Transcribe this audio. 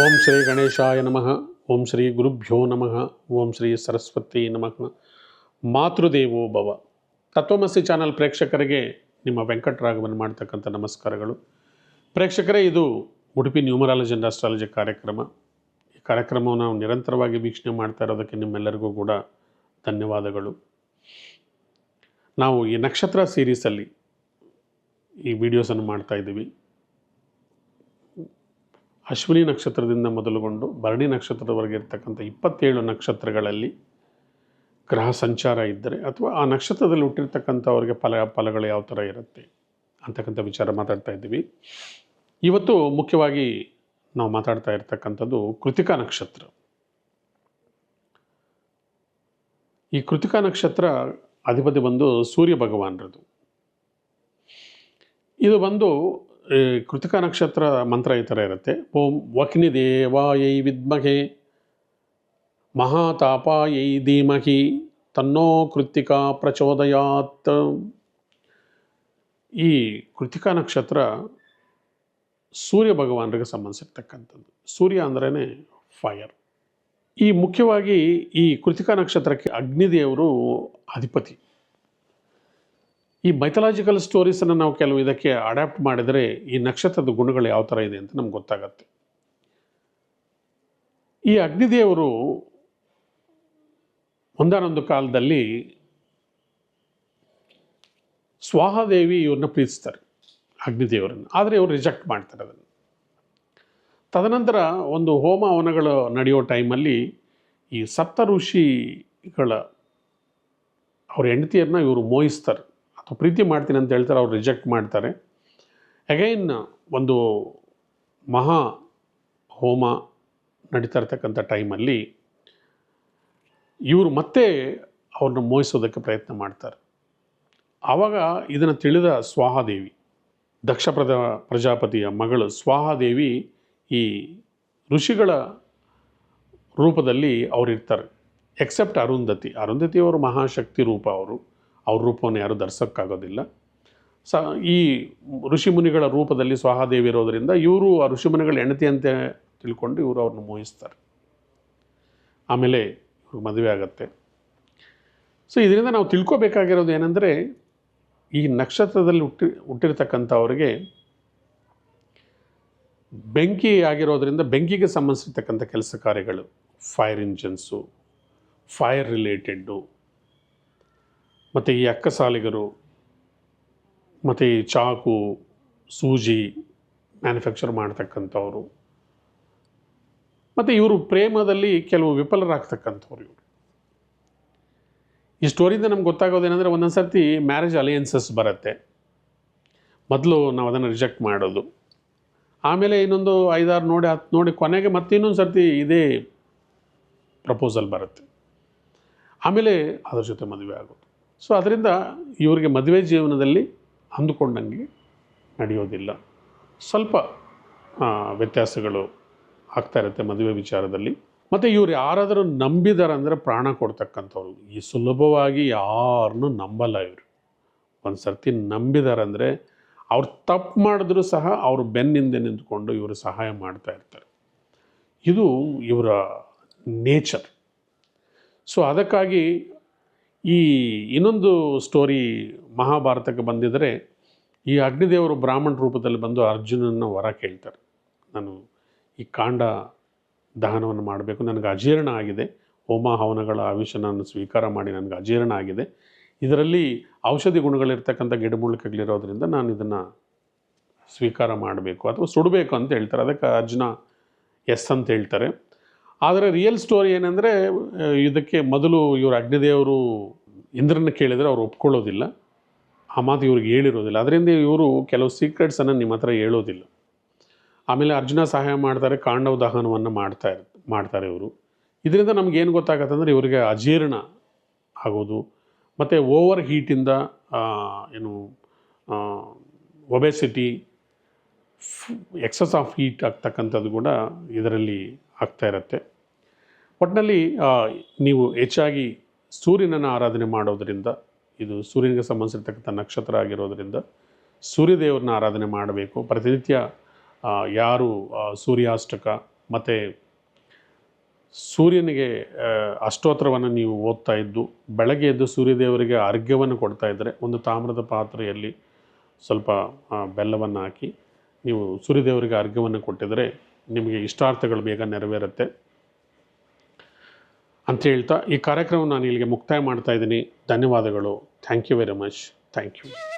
ಓಂ ಶ್ರೀ ಗಣೇಶಾಯ ನಮಃ. ಓಂ ಶ್ರೀ ಗುರುಭ್ಯೋ ನಮಃ. ಓಂ ಶ್ರೀ ಸರಸ್ವತಿ ನಮಃ. ಮಾತೃದೇವೋ ಭವ. ತತ್ವಮಸಿ ಚಾನಲ್ ಪ್ರೇಕ್ಷಕರಿಗೆ ನಿಮ್ಮ ವೆಂಕಟರಾಘವನ್ ಮಾಡ್ತಕ್ಕಂಥ ನಮಸ್ಕಾರಗಳು. ಪ್ರೇಕ್ಷಕರೇ, ಇದು ಉಡುಪಿ ನ್ಯೂಮರಾಲಜಿ ಅಂಡ್ ಆಸ್ಟ್ರಾಲಜಿ ಕಾರ್ಯಕ್ರಮ. ಈ ಕಾರ್ಯಕ್ರಮವನ್ನು ನಾವು ನಿರಂತರವಾಗಿ ವೀಕ್ಷಣೆ ಮಾಡ್ತಾ ಇರೋದಕ್ಕೆ ನಿಮ್ಮೆಲ್ಲರಿಗೂ ಕೂಡ ಧನ್ಯವಾದಗಳು. ನಾವು ಈ ನಕ್ಷತ್ರ ಸೀರೀಸಲ್ಲಿ ಈ ವಿಡಿಯೋಸನ್ನು ಮಾಡ್ತಾ ಇದ್ದೀವಿ. ಅಶ್ವಿನಿ ನಕ್ಷತ್ರದಿಂದ ಮೊದಲುಗೊಂಡು ಭರಣಿ ನಕ್ಷತ್ರದವರೆಗೆ ಇರ್ತಕ್ಕಂಥ ಇಪ್ಪತ್ತೇಳು ನಕ್ಷತ್ರಗಳಲ್ಲಿ ಗ್ರಹ ಸಂಚಾರ ಇದ್ದರೆ ಅಥವಾ ಆ ನಕ್ಷತ್ರದಲ್ಲಿ ಹುಟ್ಟಿರ್ತಕ್ಕಂಥವ್ರಿಗೆ ಫಲ, ಫಲಗಳು ಯಾವ ಥರ ಇರುತ್ತೆ ಅಂತಕ್ಕಂಥ ವಿಚಾರ ಮಾತಾಡ್ತಾ ಇದ್ದೀವಿ. ಇವತ್ತು ಮುಖ್ಯವಾಗಿ ನಾವು ಮಾತಾಡ್ತಾ ಇರ್ತಕ್ಕಂಥದ್ದು ಕೃತಿಕಾ ನಕ್ಷತ್ರ. ಈ ಕೃತಿಕಾ ನಕ್ಷತ್ರ ಅಧಿಪತಿ ಬಂದು ಸೂರ್ಯ ಭಗವಾನ್ರದು. ಇದು ಬಂದು ಈ ಕೃತಿಕಾ ನಕ್ಷತ್ರ ಮಂತ್ರ ಈ ಥರ ಇರುತ್ತೆ. ಓಂ ವಕ್ನಿ ದೇವಾಯೈ ವಿದ್ಮಹೆ, ಮಹಾತಾಪಾಯೈ ಧೀಮಹಿ, ತನ್ನೋ ಕೃತಿಕಾ ಪ್ರಚೋದಯಾತ್. ಈ ಕೃತಿಕಾ ನಕ್ಷತ್ರ ಸೂರ್ಯ ಭಗವಾನರಿಗೆ ಸಂಬಂಧಿಸಿರ್ತಕ್ಕಂಥದ್ದು. ಸೂರ್ಯ ಅಂದ್ರೇ ಫೈರ್. ಈ ಮುಖ್ಯವಾಗಿ ಈ ಕೃತಿಕಾ ನಕ್ಷತ್ರಕ್ಕೆ ಅಗ್ನಿದೇವರು ಅಧಿಪತಿ. ಈ ಮೈಥಲಾಜಿಕಲ್ ಸ್ಟೋರೀಸನ್ನು ನಾವು ಕೆಲವು ಇದಕ್ಕೆ ಅಡ್ಯಾಪ್ಟ್ ಮಾಡಿದರೆ ಈ ನಕ್ಷತ್ರದ ಗುಣಗಳು ಯಾವ ಥರ ಇದೆ ಅಂತ ನಮ್ಗೆ ಗೊತ್ತಾಗತ್ತೆ. ಈ ಅಗ್ನಿದೇವರು ಒಂದಾನೊಂದು ಕಾಲದಲ್ಲಿ ಸ್ವಾಹಾದೇವಿ ಇವ್ರನ್ನ ಪ್ರೀತಿಸ್ತಾರೆ, ಅಗ್ನಿದೇವರನ್ನು. ಆದರೆ ಇವರು ರಿಜೆಕ್ಟ್ ಮಾಡ್ತಾರೆ ಅದನ್ನು. ತದನಂತರ ಒಂದು ಹೋಮ ಹವನಗಳು ನಡೆಯೋ ಟೈಮಲ್ಲಿ ಈ ಸಪ್ತ ಋಷಿಗಳ ಅವ್ರ ಹೆಂಡತಿಯನ್ನು ಇವರು ಮೋಹಿಸ್ತಾರೆ. ಪ್ರೀತಿ ಮಾಡ್ತೀನಿ ಅಂತ ಹೇಳ್ತಾರೆ, ಅವ್ರು ರಿಜೆಕ್ಟ್ ಮಾಡ್ತಾರೆ. ಅಗೈನ್ ಒಂದು ಮಹಾ ಹೋಮ ನಡೀತಾ ಇರ್ತಕ್ಕಂಥ ಟೈಮಲ್ಲಿ ಇವರು ಮತ್ತೆ ಅವ್ರನ್ನ ಮೋಹಿಸೋದಕ್ಕೆ ಪ್ರಯತ್ನ ಮಾಡ್ತಾರೆ. ಆವಾಗ ಇದನ್ನು ತಿಳಿದ ಸ್ವಾಹಾದೇವಿ, ದಕ್ಷ ಪ್ರಜ, ಪ್ರಜಾಪತಿಯ ಮಗಳು ಸ್ವಾಹಾದೇವಿ ಈ ಋಷಿಗಳ ರೂಪದಲ್ಲಿ ಅವರಿರ್ತಾರೆ. ಎಕ್ಸೆಪ್ಟ್ ಅರುಂಧತಿ. ಅರುಂಧತಿಯವರು ಮಹಾಶಕ್ತಿ ರೂಪ ಅವರು. ಅವ್ರ ರೂಪವನ್ನು ಯಾರೂ ಧರಿಸೋಕ್ಕಾಗೋದಿಲ್ಲ ಸ, ಈ ಋಷಿಮುನಿಗಳ ರೂಪದಲ್ಲಿ ಸ್ವಹಾದೇವಿ ಇರೋದರಿಂದ ಇವರು ಆ ಋಷಿಮುನಿಗಳ ಹೆಂಡತಿ ಅಂತ ತಿಳ್ಕೊಂಡು ಇವರು ಅವ್ರನ್ನ ಮೋಹಿಸ್ತಾರೆ. ಆಮೇಲೆ ಇವ್ರಿಗೆ ಮದುವೆ ಆಗತ್ತೆ. ಸೊ, ಇದರಿಂದ ನಾವು ತಿಳ್ಕೊಬೇಕಾಗಿರೋದು ಏನಂದರೆ ಈ ನಕ್ಷತ್ರದಲ್ಲಿ ಹುಟ್ಟಿ, ಹುಟ್ಟಿರ್ತಕ್ಕಂಥವ್ರಿಗೆ ಬೆಂಕಿ ಆಗಿರೋದರಿಂದ ಬೆಂಕಿಗೆ ಸಂಬಂಧಿಸಿರ್ತಕ್ಕಂಥ ಕೆಲಸ ಕಾರ್ಯಗಳು ಫೈರ್ ಇಂಜನ್ಸು ಫೈರ್ ರಿಲೇಟೆಡ್ಡು ಮತ್ತು ಈ ಅಕ್ಕ ಸಾಲಿಗರು ಮತ್ತು ಈ ಚಾಕು, ಸೂಜಿ ಮ್ಯಾನುಫ್ಯಾಕ್ಚರ್ ಮಾಡ್ತಕ್ಕಂಥವ್ರು, ಮತ್ತು ಇವರು ಪ್ರೇಮದಲ್ಲಿ ಕೆಲವು ವಿಫಲರಾಗ್ತಕ್ಕಂಥವ್ರು ಇವರು. ಈ ಸ್ಟೋರಿಯಿಂದ ನಮ್ಗೆ ಗೊತ್ತಾಗೋದೇನೆಂದರೆ ಒಂದೊಂದು ಸರ್ತಿ ಮ್ಯಾರೇಜ್ ಅಲಯನ್ಸಸ್ ಬರುತ್ತೆ. ಮೊದಲು ನಾವು ಅದನ್ನು ರಿಜೆಕ್ಟ್ ಮಾಡೋದು. ಆಮೇಲೆ ಇನ್ನೊಂದು ಐದಾರು ನೋಡಿ ಹತ್ತು ನೋಡಿ, ಕೊನೆಗೆ ಮತ್ತೆ ಇನ್ನೊಂದು ಸರ್ತಿ ಇದೇ ಪ್ರಪೋಸಲ್ ಬರುತ್ತೆ. ಆಮೇಲೆ ಅದ್ರ ಜೊತೆ ಮದುವೆ ಆಗೋದು. ಸೊ ಅದರಿಂದ ಇವರಿಗೆ ಮದುವೆ ಜೀವನದಲ್ಲಿ ಅಂದುಕೊಂಡಂಗೆ ನಡೆಯೋದಿಲ್ಲ. ಸ್ವಲ್ಪ ವ್ಯತ್ಯಾಸಗಳು ಆಗ್ತಾ ಇರುತ್ತೆ ಮದುವೆ ವಿಚಾರದಲ್ಲಿ. ಮತ್ತು ಇವ್ರು ಯಾರಾದರೂ ನಂಬಿದಾರೆ ಅಂದರೆ ಪ್ರಾಣ ಕೊಡ್ತಕ್ಕಂಥವ್ರು. ಈ ಸುಲಭವಾಗಿ ಯಾರನ್ನೂ ನಂಬಲ್ಲ ಇವರು. ಒಂದು ಸರ್ತಿ ನಂಬಿದಾರೆ ಅಂದರೆ ಅವ್ರು ತಪ್ಪು ಮಾಡಿದ್ರೂ ಸಹ ಅವರು ಬೆನ್ನಿಂದ ನಿಂತ್ಕೊಂಡು ಇವರು ಸಹಾಯ ಮಾಡ್ತಾ ಇರ್ತಾರೆ. ಇದು ಇವರ ನೇಚರ್. ಸೊ ಅದಕ್ಕಾಗಿ ಈ ಇನ್ನೊಂದು ಸ್ಟೋರಿ ಮಹಾಭಾರತಕ್ಕೆ ಬಂದಿದ್ದರೆ ಈ ಅಗ್ನಿದೇವರು ಬ್ರಾಹ್ಮಣ ರೂಪದಲ್ಲಿ ಬಂದು ಅರ್ಜುನನ ವರ ಕೇಳ್ತಾರೆ. ನಾನು ಈ ಕಾಂಡ ದಹನವನ್ನು ಮಾಡಬೇಕು, ನನಗೆ ಅಜೀರ್ಣ ಆಗಿದೆ. ಹೋಮ ಹವನಗಳ ಆವಿಷನನ್ನು ಸ್ವೀಕಾರ ಮಾಡಿ, ನನಗೆ ಅಜೀರ್ಣ ಆಗಿದೆ. ಇದರಲ್ಲಿ ಔಷಧಿ ಗುಣಗಳಿರ್ತಕ್ಕಂಥ ಗಿಡಮೂಲಿಕೆಗಳಿರೋದ್ರಿಂದ ನಾನು ಇದನ್ನು ಸ್ವೀಕಾರ ಮಾಡಬೇಕು ಅಥವಾ ಸುಡಬೇಕು ಅಂತ ಹೇಳ್ತಾರೆ. ಅದಕ್ಕೆ ಅರ್ಜುನ ಎಸ್ ಅಂತ ಹೇಳ್ತಾರೆ. ಆದರೆ ರಿಯಲ್ ಸ್ಟೋರಿ ಏನಂದರೆ ಇದಕ್ಕೆ ಮೊದಲು ಇವರು ಅಗ್ನಿದೇವರು ಇಂದ್ರನ ಕೇಳಿದರೆ ಅವ್ರು ಒಪ್ಕೊಳ್ಳೋದಿಲ್ಲ. ಆ ಮಾತು ಇವ್ರಿಗೆ ಹೇಳಿರೋದಿಲ್ಲ. ಅದರಿಂದ ಇವರು ಕೆಲವು ಸೀಕ್ರೆಟ್ಸನ್ನು ನಿಮ್ಮ ಹತ್ರ ಹೇಳೋದಿಲ್ಲ. ಆಮೇಲೆ ಅರ್ಜುನ ಸಹಾಯ ಮಾಡ್ತಾರೆ, ಕಾಂಡವ ದಹನವನ್ನು ಮಾಡ್ತಾ ಇರ್, ಮಾಡ್ತಾರೆ ಇವರು. ಇದರಿಂದ ನಮಗೇನು ಏನು ಗೊತ್ತಾಗತ್ತೆ ಅಂದರೆ ಇವರಿಗೆ ಅಜೀರ್ಣ ಆಗೋದು. ಮತ್ತು ಓವರ್ ಹೀಟಿಂದ ಏನು ಒಬೆಸಿಟಿ ಎಕ್ಸಸ್ ಆಫ್ ಹೀಟ್ ಆಗ್ತಕ್ಕಂಥದ್ದು ಕೂಡ ಇದರಲ್ಲಿ ಆಗ್ತಾ ಇರುತ್ತೆ. ಒಟ್ಟಿನಲ್ಲಿ ನೀವು ಹೆಚ್ಚಾಗಿ ಸೂರ್ಯನನ್ನು ಆರಾಧನೆ ಮಾಡೋದರಿಂದ, ಇದು ಸೂರ್ಯನಿಗೆ ಸಂಬಂಧಿಸಿರ್ತಕ್ಕಂಥ ನಕ್ಷತ್ರ ಆಗಿರೋದರಿಂದ ಸೂರ್ಯದೇವರನ್ನ ಆರಾಧನೆ ಮಾಡಬೇಕು. ಪ್ರತಿನಿತ್ಯ ಯಾರು ಸೂರ್ಯಾಷ್ಟಕ ಮತ್ತು ಸೂರ್ಯನಿಗೆ ಅಷ್ಟೋತ್ತರವನ್ನು ನೀವು ಓದ್ತಾ ಇದ್ದು, ಬೆಳಗ್ಗೆ ಎದ್ದು ಸೂರ್ಯದೇವರಿಗೆ ಅರ್ಘ್ಯವನ್ನು ಕೊಡ್ತಾ ಇದ್ದರೆ ಒಂದು ತಾಮ್ರದ ಪಾತ್ರೆಯಲ್ಲಿ ಸ್ವಲ್ಪ ಬೆಲ್ಲವನ್ನು ಹಾಕಿ, ನೀವು ಸೂರ್ಯದೇವರಿಗೆ ಅರ್ಘ್ಯವನ್ನು ಕೊಟ್ಟಿದರೆ ನಿಮಗೆ ಇಷ್ಟಾರ್ಥಗಳು ಬೇಗ ನೆರವೇರುತ್ತೆ. ಅಂತ ಹೇಳ್ತಾ ಈ ಕಾರ್ಯಕ್ರಮ ನಾನು ಇಲ್ಲಿಗೆ ಮುಕ್ತಾಯ ಮಾಡ್ತಾ ಇದ್ದೀನಿ. ಧನ್ಯವಾದಗಳು. Thank you very much thank you